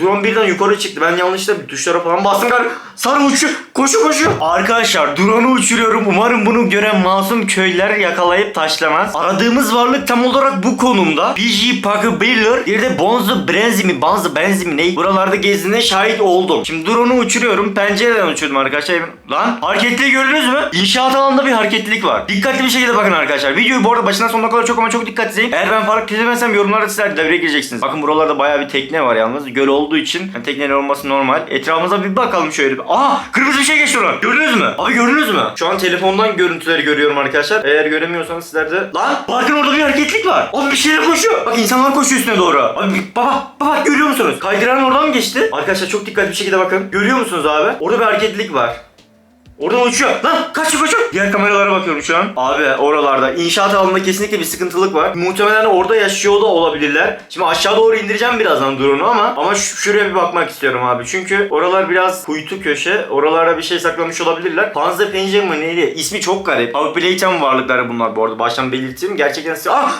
Drone birden yukarı çıktı. Ben yanlışlıkla bir tuşlara falan bastım. galiba. Sarı uçuyor. Koşu koşu. Arkadaşlar drone'u uçuruyorum. Umarım bunu gören masum köylüler yakalayıp taşlamaz. Aradığımız varlık tam olarak bu konumda. PG Parker Biller. Bir de Bonzo Brenzi mi? Bonzo Benzi mi? Ne? Buralarda gezdiğine şahit oldum. Şimdi drone'u uçuruyorum. Pencereden uçurdum arkadaşlar. Lan hareketliği gördünüz mü? İnşaat alanında bir hareketlilik var. Dikkatli bir şekilde bakın arkadaşlar. Videoyu bu arada başından sonuna kadar çok ama çok dikkat izleyin. Eğer ben fark edemezsem yorumlarda sizler devreye gireceksiniz. Bakın buralarda bayağı bir tekne var yalnız. Göl olduğu için yani teknenin olması normal. Etrafımıza bir bakalım şöyle. bir. Aha kırmızı bir şey geçti oradan. Gördünüz mü? Abi gördünüz mü? Şu an telefondan görüntüleri görüyorum arkadaşlar. Eğer göremiyorsanız sizler de... Lan parkın orada bir hareketlik var. Abi bir şeyler koşuyor. Bak insanlar koşuyor üstüne doğru. Abi baba baba görüyor musunuz? Kaydıran oradan mı geçti? Arkadaşlar çok dikkatli bir şekilde bakın. Görüyor musunuz abi? Orada bir hareketlik var. Oradan uçuyor. Lan kaçıyor kaçıyor. Diğer kameralara bakıyorum şu an. Abi oralarda inşaat alanında kesinlikle bir sıkıntılık var. Muhtemelen orada yaşıyor da olabilirler. Şimdi aşağı doğru indireceğim birazdan drone'u ama ama şu- şuraya bir bakmak istiyorum abi. Çünkü oralar biraz kuytu köşe. Oralara bir şey saklamış olabilirler. Panzer Pencere mi neydi? İsmi çok garip. Powerplay'ten varlıkları bunlar bu arada. Baştan belirteyim. Gerçekten size... Ah!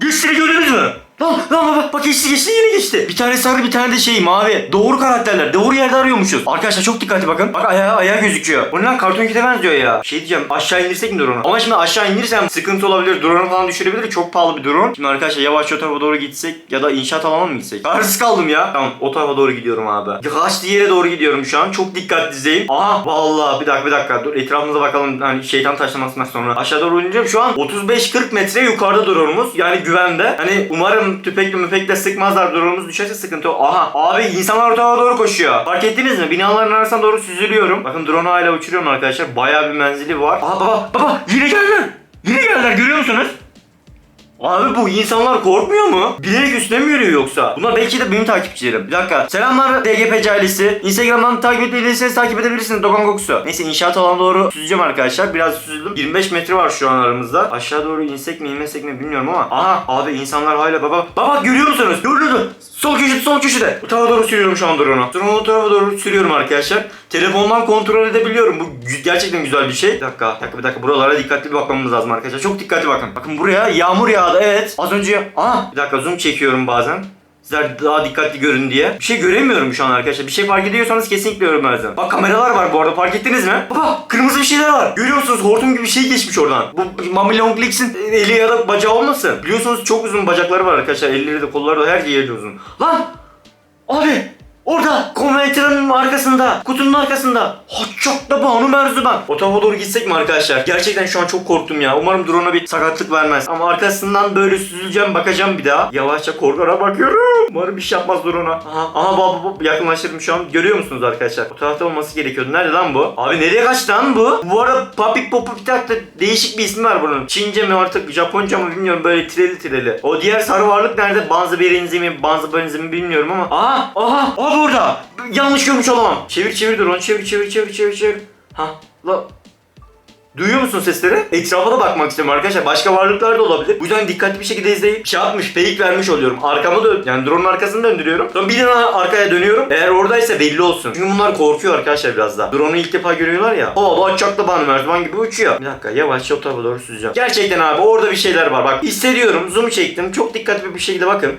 Geçtiğini gördünüz mü? Lan lan bak bak geçti geçti yine geçti. Bir tane sarı bir tane de şey mavi. Doğru karakterler. Doğru yerde arıyormuşuz. Arkadaşlar çok dikkatli bakın. Bak ayağı ayağı gözüküyor. Bu ne lan karton kite benziyor ya. Şey diyeceğim aşağı indirsek mi drone'u? Ama şimdi aşağı indirsem sıkıntı olabilir. Drone'u falan düşürebilir. Çok pahalı bir drone. Şimdi arkadaşlar yavaş o tarafa doğru gitsek ya da inşaat alanına mı gitsek? Kararsız kaldım ya. Tamam o tarafa doğru gidiyorum abi. Kaçtığı yere doğru gidiyorum şu an. Çok dikkatli izleyin. Aha vallahi bir dakika bir dakika. Dur etrafımıza bakalım. Hani şeytan taşlamasından sonra. Aşağı doğru ineceğim. Şu an 35-40 metre yukarıda drone'umuz. Yani güvende. Hani umarım tüfekli müfekle sıkmazlar. Drone'umuz düşerse sıkıntı yok. Aha abi insanlar ortaya doğru koşuyor. Fark ettiniz mi? Binaların arasına doğru süzülüyorum. Bakın drone'u hala uçuruyorum arkadaşlar. Bayağı bir menzili var. Aha baba baba yine geldiler. Yine geldiler görüyor musunuz? Abi bu insanlar korkmuyor mu? Bilerek üstüne mi yürüyor yoksa? Bunlar belki de benim takipçilerim. Bir dakika. Selamlar DGPC ailesi. Instagram'dan takip etmediyseniz takip edebilirsiniz. Dokan Kokusu. Neyse inşaat alana doğru süzeceğim arkadaşlar. Biraz süzüldüm. 25 metre var şu an aramızda. Aşağı doğru insek mi inmesek mi bilmiyorum ama. Aha abi insanlar hala baba. Baba görüyor musunuz? Mü? Sol köşede sol köşede. Bu tarafa doğru sürüyorum şu an drone'u. Drone'u o tarafa doğru sürüyorum arkadaşlar. Telefondan kontrol edebiliyorum. Bu gerçekten güzel bir şey. Bir dakika, bir dakika, bir dakika. Buralara dikkatli bakmamız lazım arkadaşlar. Çok dikkatli bakın. Bakın buraya yağmur yağdı. Evet. Az önce... Aa, bir dakika zoom çekiyorum bazen. Sizler daha dikkatli görün diye. Bir şey göremiyorum şu an arkadaşlar. Bir şey fark ediyorsanız kesinlikle yorum lazım. Bak kameralar var bu arada fark ettiniz mi? Baba kırmızı bir şeyler var. Görüyor musunuz? Hortum gibi bir şey geçmiş oradan. Bu Mami Long Legs'in eli ya da bacağı olmasın? Biliyorsunuz çok uzun bacakları var arkadaşlar. Elleri de kolları da her yeri uzun. Lan! Abi! Orada konveytörün arkasında, kutunun arkasında. Çok da Banu Merzuban. O tarafa doğru gitsek mi arkadaşlar? Gerçekten şu an çok korktum ya. Umarım drone'a bir sakatlık vermez. Ama arkasından böyle süzüleceğim, bakacağım bir daha. Yavaşça korkara bakıyorum. Umarım bir şey yapmaz drone'a. Aha, aha baba baba yakınlaştırdım şu an. Görüyor musunuz arkadaşlar? O tarafta olması gerekiyordu. Nerede lan bu? Abi nereye kaçtı lan bu? Bu arada Papik Popitak da değişik bir ismi var bunun. Çince mi artık Japonca mı bilmiyorum böyle tireli tireli. O diğer sarı varlık nerede? Banzı Berinzi mi? Banzı Berinzi mi bilmiyorum ama. Aha! Aha! Aha burada! Yanlış görmüş olamam. Çevir çevir dur onu çevir çevir çevir çevir çevir. Ha la Duyuyor musun sesleri? Etrafa da bakmak istiyorum arkadaşlar. Başka varlıklar da olabilir. Bu yüzden dikkatli bir şekilde izleyip şey yapmış, fake vermiş oluyorum. Arkamı dön, yani drone'un arkasını döndürüyorum. Sonra bir daha arkaya dönüyorum. Eğer oradaysa belli olsun. Çünkü bunlar korkuyor arkadaşlar biraz daha. Drone'u ilk defa görüyorlar ya. O da çakla bana merdiven gibi uçuyor. Bir dakika yavaşça o tarafa doğru süzeceğim. Gerçekten abi orada bir şeyler var. Bak hissediyorum. Zoom çektim. Çok dikkatli bir şekilde bakın.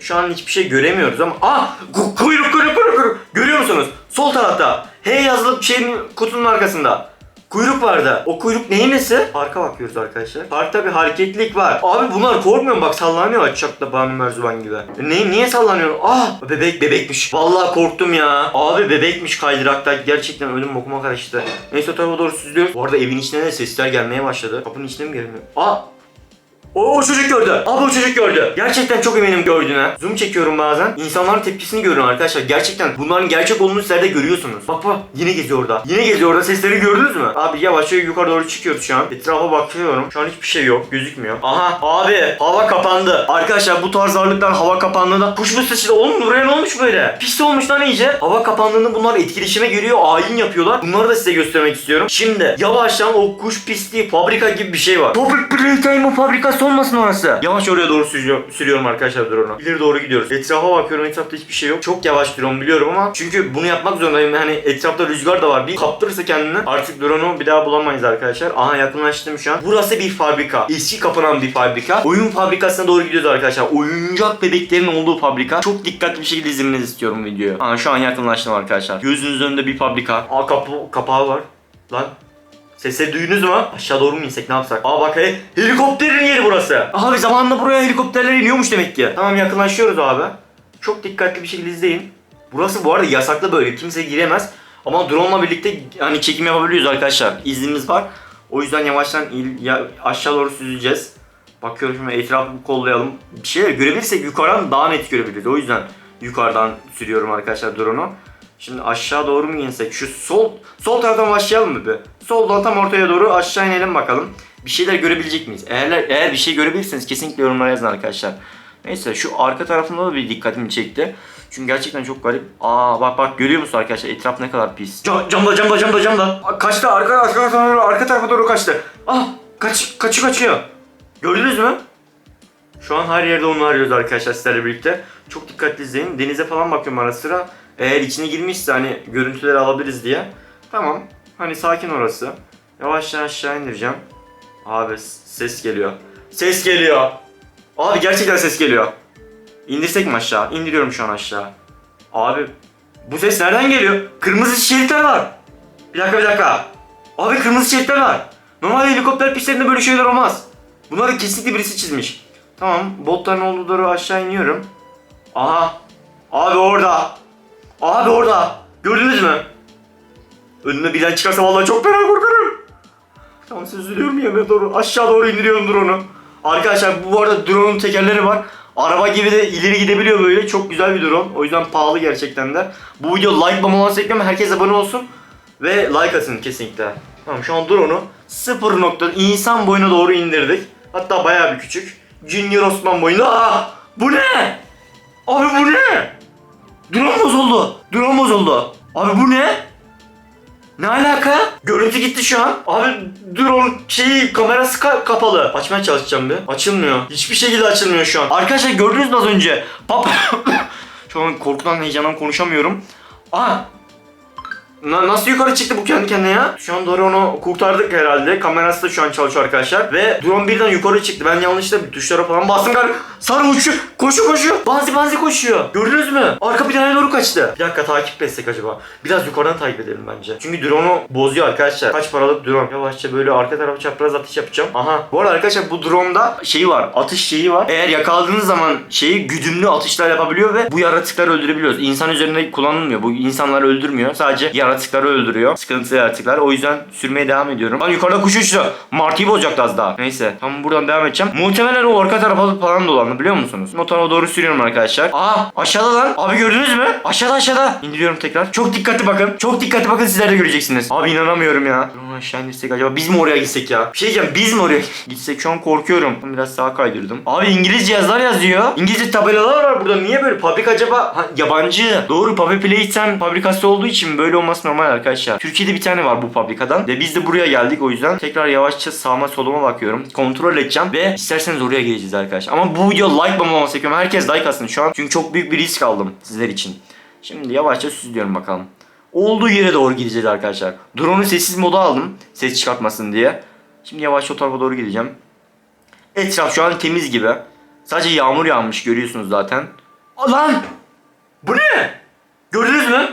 Şu an hiçbir şey göremiyoruz ama ah ku- kuyruk kuyruk kuyruk kuyruk görüyor musunuz? Sol tarafta H yazılı şeyin kutunun arkasında. Kuyruk vardı. O kuyruk neyin nesi? Parka bakıyoruz arkadaşlar. Parkta bir hareketlilik var. Abi bunlar korkmuyor mu? Bak sallanıyor açacakla Banu Merzuban gibi. Ne, niye sallanıyor? Ah bebek bebekmiş. Vallahi korktum ya. Abi bebekmiş kaydırakta. Gerçekten ölüm bokuma karıştı. Neyse o tarafa doğru süzülüyoruz. Bu arada evin içine de sesler gelmeye başladı. Kapının içine mi gelmiyor? Aa o, o çocuk gördü. Abi o çocuk gördü. Gerçekten çok eminim gördüğüne. Zoom çekiyorum bazen. İnsanların tepkisini görüyorum arkadaşlar. Gerçekten bunların gerçek olduğunu sizler de görüyorsunuz. Bak bak yine geziyor orada. Yine geziyor orada. Sesleri gördünüz mü? Abi yavaşça yukarı doğru çıkıyoruz şu an. Etrafa bakıyorum. Şu an hiçbir şey yok. Gözükmüyor. Aha abi hava kapandı. Arkadaşlar bu tarz varlıklar hava kapandığında kuş mu sıçradı? Oğlum buraya ne olmuş böyle? Pis olmuş lan iyice. Hava kapandığında bunlar etkileşime giriyor. Ayin yapıyorlar. Bunları da size göstermek istiyorum. Şimdi yavaştan o kuş pisliği fabrika gibi bir şey var. Public Playtime fabrikası olmasın orası. Yavaş oraya doğru sürüyor, sürüyorum arkadaşlar drone'u. İleri doğru gidiyoruz. Etrafa bakıyorum etrafta hiçbir şey yok. Çok yavaş drone biliyorum ama çünkü bunu yapmak zorundayım. Hani etrafta rüzgar da var. Bir kaptırırsa kendini artık drone'u bir daha bulamayız arkadaşlar. Aha yakınlaştım şu an. Burası bir fabrika. Eski kapanan bir fabrika. Oyun fabrikasına doğru gidiyoruz arkadaşlar. Oyuncak bebeklerin olduğu fabrika. Çok dikkatli bir şekilde izlemenizi istiyorum videoyu. Aha şu an yakınlaştım arkadaşlar. Gözünüzün önünde bir fabrika. Aa kapı, kapağı var. Lan Sesleri duydunuz mu? Aşağı doğru mu insek ne yapsak? Aa bak he, helikopterin yeri burası. Abi zamanında buraya helikopterler iniyormuş demek ki. Tamam yakınlaşıyoruz abi. Çok dikkatli bir şekilde izleyin. Burası bu arada yasaklı bölge. Kimse giremez. Ama drone ile birlikte hani çekim yapabiliyoruz arkadaşlar. İznimiz var. O yüzden yavaştan il- ya- aşağı doğru süzeceğiz. Bakıyorum şimdi etrafı kollayalım. Bir şeyler görebilirsek yukarıdan daha net görebiliriz. O yüzden yukarıdan sürüyorum arkadaşlar drone'u. Şimdi aşağı doğru mu insek? Şu sol sol taraftan başlayalım mı bir? Soldan tam ortaya doğru aşağı inelim bakalım. Bir şeyler görebilecek miyiz? Eğer, eğer bir şey görebilirseniz kesinlikle yorumlara yazın arkadaşlar. Neyse şu arka tarafında da bir dikkatimi çekti. Çünkü gerçekten çok garip. Aa bak bak görüyor musun arkadaşlar etraf ne kadar pis. Cam, camda camda camda camda. Kaçtı arka, arka, arka, arka tarafa doğru kaçtı. Ah kaç, kaçıyor kaçıyor. Gördünüz mü? Şu an her yerde onu arıyoruz arkadaşlar sizlerle birlikte. Çok dikkatli izleyin. Denize falan bakıyorum ara sıra. Eğer içine girmişse hani görüntüleri alabiliriz diye. Tamam. Hani sakin orası. Yavaştan aşağı indireceğim. Abi ses geliyor. Ses geliyor. Abi gerçekten ses geliyor. İndirsek mi aşağı? İndiriyorum şu an aşağı. Abi bu ses nereden geliyor? Kırmızı şeritler var. Bir dakika bir dakika. Abi kırmızı şeritler var. Normalde helikopter pistlerinde böyle şeyler olmaz. Bunları kesinlikle birisi çizmiş. Tamam, botların olduğu doğru aşağı iniyorum. Aha. Abi orada. Abi orada. Gördünüz mü? Önüne birden çıkarsa vallahi çok fena korkarım. Tamam siz üzülüyorum yerine doğru. Aşağı doğru indiriyorum drone'u. Arkadaşlar bu arada drone'un tekerleri var. Araba gibi de ileri gidebiliyor böyle. Çok güzel bir drone. O yüzden pahalı gerçekten de. Bu video like bombalansı ekliyorum. Herkes abone olsun. Ve like atın kesinlikle. Tamam şu an drone'u 0 nokta insan boyuna doğru indirdik. Hatta bayağı bir küçük. Junior Osman boyunda. Aa, bu ne? Abi bu ne? Drone bozuldu. Drone bozuldu. Abi bu ne? Ne alaka? Görüntü gitti şu an. Abi drone şeyi kamerası ka- kapalı. Açmaya çalışacağım bir. Açılmıyor. Hiçbir şekilde açılmıyor şu an. Arkadaşlar gördünüz mü az önce? Pap şu an korkudan heyecandan konuşamıyorum. Aha Na- nasıl yukarı çıktı bu kendi kendine ya? Şu an drone'u kurtardık herhalde. Kamerası da şu an çalışıyor arkadaşlar. Ve drone birden yukarı çıktı. Ben yanlışlıkla bir tuşlara falan bastım galiba. Sarı uçuyor. Koşu koşuyor. Banzi banzi koşuyor. Gördünüz mü? Arka plana doğru kaçtı. Bir dakika takip etsek acaba. Biraz yukarıdan takip edelim bence. Çünkü drone'u bozuyor arkadaşlar. Kaç paralık drone. Yavaşça böyle arka tarafa çapraz atış yapacağım. Aha. Bu arada arkadaşlar bu drone'da şeyi var. Atış şeyi var. Eğer yakaladığınız zaman şeyi güdümlü atışlar yapabiliyor ve bu yaratıkları öldürebiliyoruz. İnsan üzerinde kullanılmıyor. Bu insanları öldürmüyor. Sadece yaratıkları öldürüyor. Sıkıntılı yaratıklar. O yüzden sürmeye devam ediyorum. Lan yukarıda kuş uçtu. Martı'yı bozacaktı az daha. Neyse. Tamam buradan devam edeceğim. Muhtemelen o arka tarafa falan dolandı biliyor musunuz? Tarafa doğru sürüyorum arkadaşlar. Aa aşağıda lan. Abi gördünüz mü? Aşağıda aşağıda. İndiriyorum tekrar. Çok dikkatli bakın. Çok dikkatli bakın sizler de göreceksiniz. Abi inanamıyorum ya. Dur, aşağı indirsek acaba biz mi oraya gitsek ya? Bir şey diyeceğim biz mi oraya gitsek şu an korkuyorum. Biraz sağa kaydırdım. Abi İngilizce yazılar yazıyor. İngilizce tabelalar var burada. Niye böyle? Fabrik acaba ha, yabancı. Doğru Puppy Playtime fabrikası olduğu için böyle olması normal arkadaşlar. Türkiye'de bir tane var bu fabrikadan. Ve biz de buraya geldik o yüzden. Tekrar yavaşça sağıma soluma bakıyorum. Kontrol edeceğim ve isterseniz oraya geleceğiz arkadaşlar. Ama bu video like bombalaması çekiyorum. Herkes like atsın şu an. Çünkü çok büyük bir risk aldım sizler için. Şimdi yavaşça süzüyorum bakalım. Olduğu yere doğru gideceğiz arkadaşlar. Drone'u sessiz moda aldım. Ses çıkartmasın diye. Şimdi yavaş o tarafa doğru gideceğim. Etraf şu an temiz gibi. Sadece yağmur yağmış görüyorsunuz zaten. Lan! Bu ne? Gördünüz mü?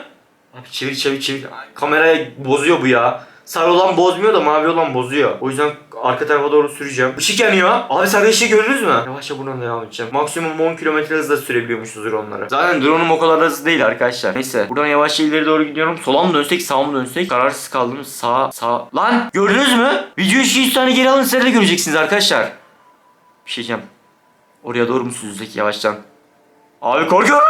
Abi çevir çevir çevir. Ay, Kameraya bozuyor bu ya. Sarı olan bozmuyor da mavi olan bozuyor. O yüzden arka tarafa doğru süreceğim. Işık yanıyor. Abi sarı ışığı gördünüz mü? Yavaşça buradan devam edeceğim. Maksimum 10 km hızla sürebiliyormuşuz drone'ları. Zaten drone'um o kadar hızlı değil arkadaşlar. Neyse buradan yavaşça ileri doğru gidiyorum. Sola mı dönsek sağa mı dönsek? Kararsız kaldım. Sağ sağ. Lan gördünüz mü? Videoyu şu 100 tane geri alın sizler de göreceksiniz arkadaşlar. Bir şey diyeceğim. Oraya doğru mu süzecek yavaştan? Abi korkuyorum.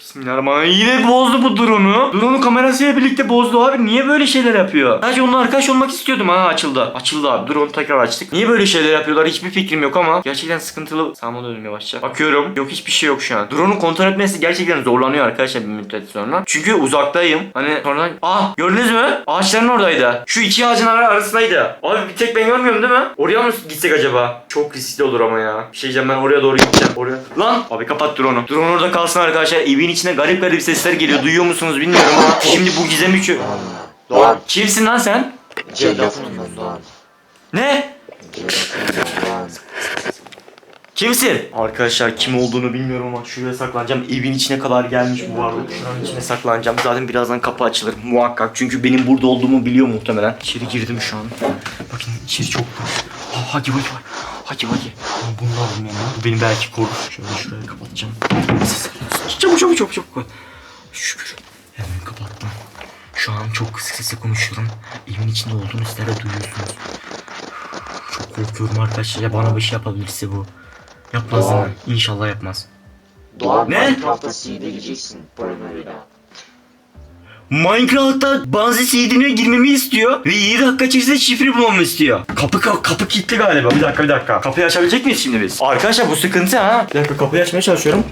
Bismillahirrahmanirrahim. Yine bozdu bu drone'u. Drone'u kamerasıyla birlikte bozdu abi. Niye böyle şeyler yapıyor? Sadece onunla arkadaş olmak istiyordum ha açıldı. Açıldı abi. Drone'u tekrar açtık. Niye böyle şeyler yapıyorlar hiçbir fikrim yok ama gerçekten sıkıntılı. Sağıma dönüyorum yavaşça. Bakıyorum. Yok hiçbir şey yok şu an. Drone'u kontrol etmesi gerçekten zorlanıyor arkadaşlar bir müddet sonra. Çünkü uzaktayım. Hani sonradan... Ah gördünüz mü? Ağaçların oradaydı. Şu iki ağacın ar- arasındaydı. Abi bir tek ben görmüyorum değil mi? Oraya mı gitsek acaba? Çok riskli olur ama ya. Bir şey diyeceğim ben oraya doğru gideceğim. Oraya. Lan! Abi kapat drone'u. Drone orada kalsın arkadaşlar. Evin içine garip garip sesler geliyor. Duyuyor musunuz bilmiyorum ama şimdi bu gizemi çö... Doğan. Kimsin lan sen? Cellatım ben Doğan. Ne? Kimsin? Arkadaşlar kim olduğunu bilmiyorum ama şuraya saklanacağım. Evin içine kadar gelmiş bu varlık. Şuranın içine saklanacağım. Zaten birazdan kapı açılır muhakkak. Çünkü benim burada olduğumu biliyor muhtemelen. İçeri girdim şu an. Bakın içeri çok Oh, hadi hadi hadi. Hadi Bunu da alayım yanıma. Bu beni belki korur. Şöyle şurayı kapatacağım. Çabuk çabuk çabuk çabuk. Şükür. Hemen kapattım. Şu an çok kısık sesle konuşuyorum. Evin içinde olduğunu sizler de duyuyorsunuz. Çok korkuyorum arkadaşlar. Ya bana bir şey yapabilirse bu. Yapmaz değil mi? İnşallah yapmaz. Doğan Ne? Minecraft'ta seed'e gireceksin. Paranoruyla. Minecraft'ta bazı seedine girmemi istiyor ve 7 dakika içerisinde şifre bulmamı istiyor. Kapı kapı, kapı kilitli galiba. Bir dakika bir dakika. Kapıyı açabilecek miyiz şimdi biz? Arkadaşlar bu sıkıntı ha. Bir dakika kapıyı açmaya çalışıyorum.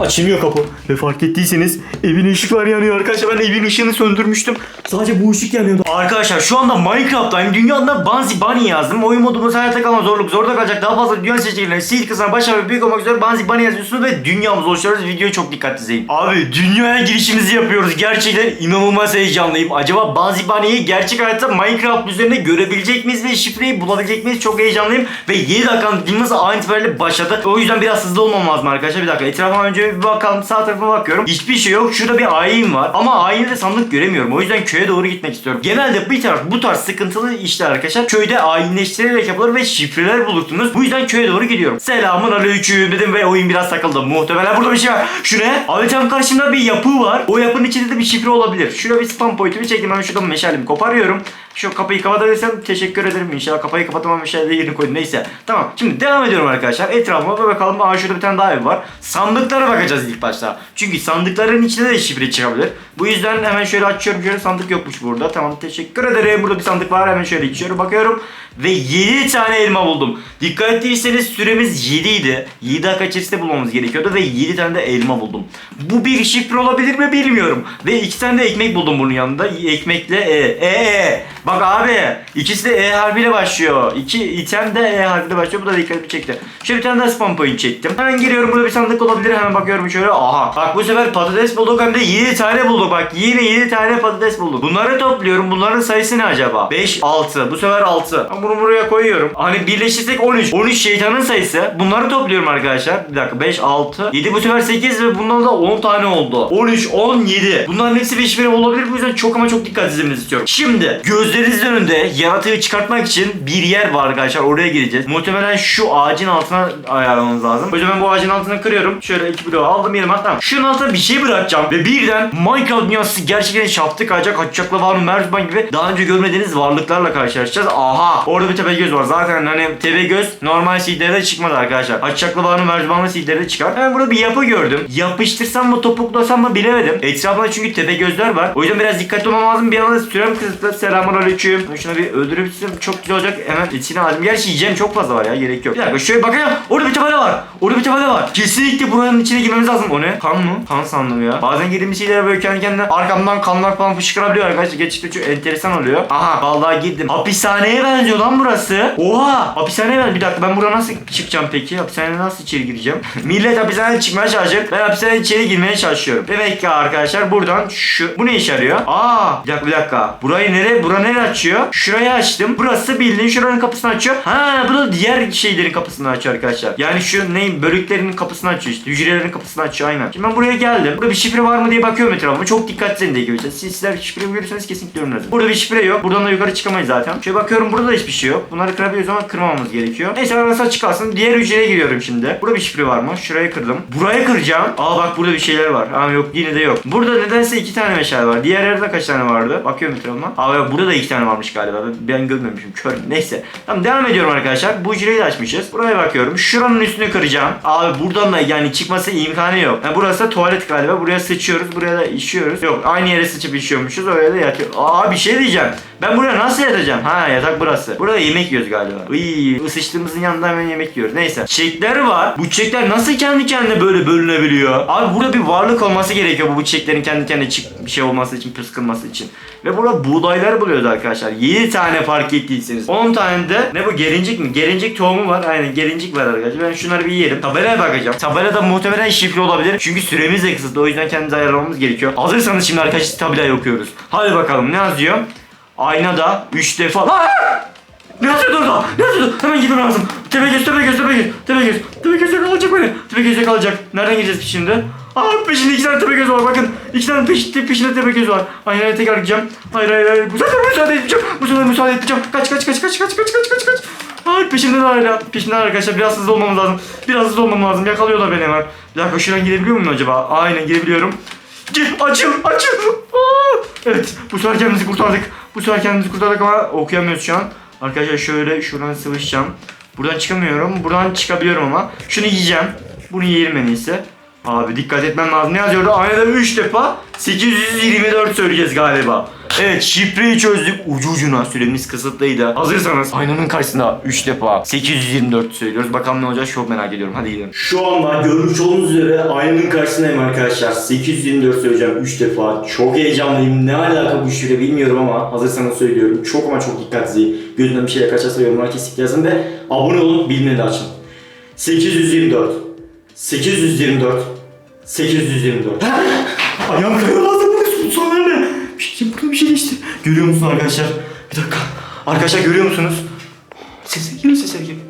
Açılmıyor kapı. Ve fark ettiyseniz evin ışıkları yanıyor arkadaşlar. Ben evin ışığını söndürmüştüm. Sadece bu ışık yanıyordu. Arkadaşlar şu anda Minecraft'tayım. Dünyada Banzi Bunny yazdım. Oyun modumuz hayatta kalma zorluk. Zorda kalacak daha fazla dünya seçenekleri. Sil kısmına başarı ve büyük olmak üzere Banzi Bunny yazıyorsunuz ve dünyamızı oluşturuyoruz. Videoyu çok dikkatli izleyin. Abi dünyaya girişimizi yapıyoruz. Gerçekten inanılmaz heyecanlıyım. Acaba Banzi Bunny'yi gerçek hayatta Minecraft üzerinde görebilecek miyiz ve şifreyi bulabilecek miyiz? Çok heyecanlıyım. Ve 7 dakikanın an itibariyle başladı. O yüzden biraz hızlı olmam lazım arkadaşlar. Bir dakika etrafa önce bir bakalım. Sağ tarafa bakıyorum. Hiçbir şey yok. Şurada bir ayin var. Ama ayinde de sandık göremiyorum. O yüzden köye doğru gitmek istiyorum. Genelde bir taraf bu tarz sıkıntılı işler arkadaşlar. Köyde ayinleştirerek yapılır ve şifreler bulursunuz. Bu yüzden köye doğru gidiyorum. Selamun aleyküm dedim ve oyun biraz takıldı. Muhtemelen burada bir şey var. Şu ne? Abi tam karşımda bir yapı var. O yapının içinde de bir şifre olabilir. Şurada bir spam point'imi çektim. Ben şuradan meşalemi koparıyorum. Şu kapıyı kapatabilirsem teşekkür ederim. İnşallah kapıyı kapatamam meşale yerini koydum. Neyse. Tamam. Şimdi devam ediyorum arkadaşlar. Etrafıma bakalım. Aa şurada bir tane daha ev var. Sandıklara bakacağız ilk başta. Çünkü sandıkların içinde de şifre çıkabilir. Bu yüzden hemen şöyle açıyorum. Şöyle sandık yokmuş burada. Tamam teşekkür ederim. Burada bir sandık var. Hemen şöyle içiyorum. Bakıyorum. Ve 7 tane elma buldum. Dikkat ettiyseniz süremiz 7 idi. 7 dakika içerisinde bulmamız gerekiyordu ve 7 tane de elma buldum. Bu bir şifre olabilir mi bilmiyorum. Ve 2 tane de ekmek buldum bunun yanında. Ekmekle E. E E. Bak abi ikisi de E harfiyle başlıyor. İki item de E harfiyle başlıyor. Bu da dikkatimi çekti. Şöyle bir tane daha spam point çektim. Hemen giriyorum. Burada bir sandık olabilir. Hemen bakıyorum şöyle. Aha. Bak bu sefer patates bulduk hem de 7 tane bulduk. Bak yine 7 tane patates bulduk. Bunları topluyorum. Bunların sayısı ne acaba? 5, 6. Bu sefer 6. Ben bunu buraya koyuyorum. Hani birleştirsek 13. 13 şeytanın sayısı. Bunları topluyorum arkadaşlar. Bir dakika 5, 6. 7 bu sefer 8 ve bundan da 10 tane oldu. 13, 17. Bunların hepsi bir şifre olabilir. Bu yüzden çok ama çok dikkat izlemenizi istiyorum. Şimdi gözlerinizin önünde yaratığı çıkartmak için bir yer var arkadaşlar. Oraya gireceğiz. Muhtemelen şu ağacın altına ayarlamamız lazım. O yüzden ben bu ağacın altına kırıyorum. Şöyle iki bloğu aldım yerime. Tamam. Şunun altına bir şey bırakacağım. Ve birden Minecraft dünyası gerçekten şaftı kayacak. Kaçacakla var Merzuban gibi daha önce görmediğiniz varlıklarla karşılaşacağız. Aha. Orada bir tepe göz var. Zaten hani tepe göz normal seedlerde çıkmadı arkadaşlar. Açacakla var Merzuban'la seedlerde çıkar. Hemen burada bir yapı gördüm. Yapıştırsam mı topuklasam mı bilemedim. Etrafında çünkü tepe gözler var. O yüzden biraz dikkatli olmam lazım. Bir anda sürem kısıtlı. Selamun aleyküm. Şuna bir öldürebilirsem çok güzel olacak. Hemen içine aldım. Gerçi yiyeceğim çok fazla var ya. Gerek yok. Bir dakika şöyle bakayım. Orada bir tabela var. Orada bir tabela var. Kesinlikle buranın içine girmemiz lazım. O ne? Kan mı? Kan sandım ya. Bazen girdiğim şeylere böyle kendi kendine arkamdan kanlar falan fışkırabiliyor arkadaşlar. Gerçekten çok enteresan oluyor. Aha vallahi girdim. Hapishaneye benziyor lan burası. Oha. Hapishaneye benziyor. Bir dakika ben buradan nasıl çıkacağım peki? Hapishaneye nasıl içeri gireceğim? Millet hapishaneden çıkmaya çalışıyor. Ben hapishaneden içeri girmeye çalışıyorum. Demek ki arkadaşlar buradan şu. Bu ne işe yarıyor? Aa bir dakika bir dakika. Burayı nereye? Bura nereye açıyor? Şurayı açtım. Burası bildiğin şuranın kapısını açıyor. Ha bu da diğer şeylerin kapısını açıyor arkadaşlar. Yani şu ne bölüklerinin kapısını açıyor işte. Hücrelerin kapısını açıyor aynen. Şimdi ben buraya geldim. Burada bir şifre var mı diye bakıyorum etrafıma. Çok dikkatli de gibi. Siz, sizler şifre görürseniz kesinlikle lazım. Burada bir şifre yok. Buradan da yukarı çıkamayız zaten. Şöyle bakıyorum burada da hiçbir şey yok. Bunları kırabiliyoruz ama kırmamamız gerekiyor. Neyse arası açık kalsın. Diğer hücreye giriyorum şimdi. Burada bir şifre var mı? Şurayı kırdım. Buraya kıracağım. Aa bak burada bir şeyler var. Aa yok yine de yok. Burada nedense iki tane meşale var. Diğer yerde kaç tane vardı? Bakıyorum etrafıma. Aa burada da iki tane varmış galiba. Ben, görmemişim. Kör. Neyse. Tamam devam ediyorum arkadaşlar. Bu hücreyi de açmışız. Buraya bakıyorum. Şuranın üstünü kıracağım. Abi buradan da yani çıkması imkanı yok. Ha, burası da tuvalet galiba. Buraya sıçıyoruz. Buraya da işiyoruz. Yok aynı yere sıçıp işiyormuşuz. Oraya da yatıyor. Aa bir şey diyeceğim. Ben buraya nasıl yatacağım? Ha yatak burası. Burada yemek yiyoruz galiba. Iy, ısıştığımızın yanında hemen yemek yiyoruz. Neyse. Çiçekler var. Bu çiçekler nasıl kendi kendine böyle bölünebiliyor? Abi burada bir varlık olması gerekiyor bu çiçeklerin kendi kendine çık bir şey olması için, pıskılması için. Ve burada buğdaylar buluyoruz arkadaşlar. 7 tane fark ettiyseniz. 10 tane de ne bu gerincik mi? Gerincik tohumu var. Aynen gerincik var arkadaşlar. Ben şunları bir yiyelim. Tabelaya bakacağım. Tabelada muhtemelen şifre olabilir. Çünkü süremiz de kısıtlı. O yüzden kendimizi ayarlamamız gerekiyor. Hazırsanız şimdi arkadaşlar tabelayı okuyoruz. Hadi bakalım ne yazıyor? Aynada 3 defa... Aa! Yazıyor orada? Ne yazıyor? Hemen gitmem lazım. Tepe göz, tepe göz, tepe göz, tepe göz. Tepe göz yakalayacak beni. Tepe göz yakalayacak. Nereden gireceğiz şimdi? Aa peşinde iki tane tepe göz var bakın. İki tane peş, peşinde tepe göz var. Hayır hayır tekrar gideceğim. Hayır hayır hayır. Bu sefer müsaade etmeyeceğim. Bu sefer müsaade etmeyeceğim. Kaç kaç kaç kaç kaç kaç kaç kaç kaç. Hayır peşinde de hala. Peşinde arkadaşlar biraz hızlı olmamız lazım. Biraz hızlı olmam lazım. Yakalıyorlar beni hemen. Bir dakika şuradan girebiliyor muyum acaba? Aynen girebiliyorum. Gir, açım, açım. Aa! Evet, bu sefer kendimizi kurtardık. Bu sefer kendimizi kurtardık ama okuyamıyoruz şu an. Arkadaşlar şöyle şuradan sıvışacağım. Buradan çıkamıyorum. Buradan çıkabiliyorum ama. Şunu yiyeceğim. Bunu yiyelim en iyisi. Abi dikkat etmem lazım. Ne yazıyordu? Aynada 3 defa 824 söyleyeceğiz galiba. Evet şifreyi çözdük. Ucu ucuna süremiz kısıtlıydı. Hazırsanız aynanın karşısında 3 defa 824 söylüyoruz. Bakalım ne olacak çok merak ediyorum. Hadi gidelim. Şu anda görmüş olduğunuz üzere aynanın karşısındayım arkadaşlar. 824 söyleyeceğim 3 defa. Çok heyecanlıyım. Ne alaka bu şifre bilmiyorum ama hazırsanız söylüyorum. Çok ama çok dikkatli. Gözümden bir şeyler kaçarsa yorumlara kesinlikle yazın ve abone olun bildirimleri açın. 824 824 824 Ayağım kayıyor lazım bu sonlar ne? Bir şey, burada bir şey geçti. Görüyor musun arkadaşlar? Bir dakika. Arkadaşlar görüyor musunuz? Sesler geliyor sesler geliyor.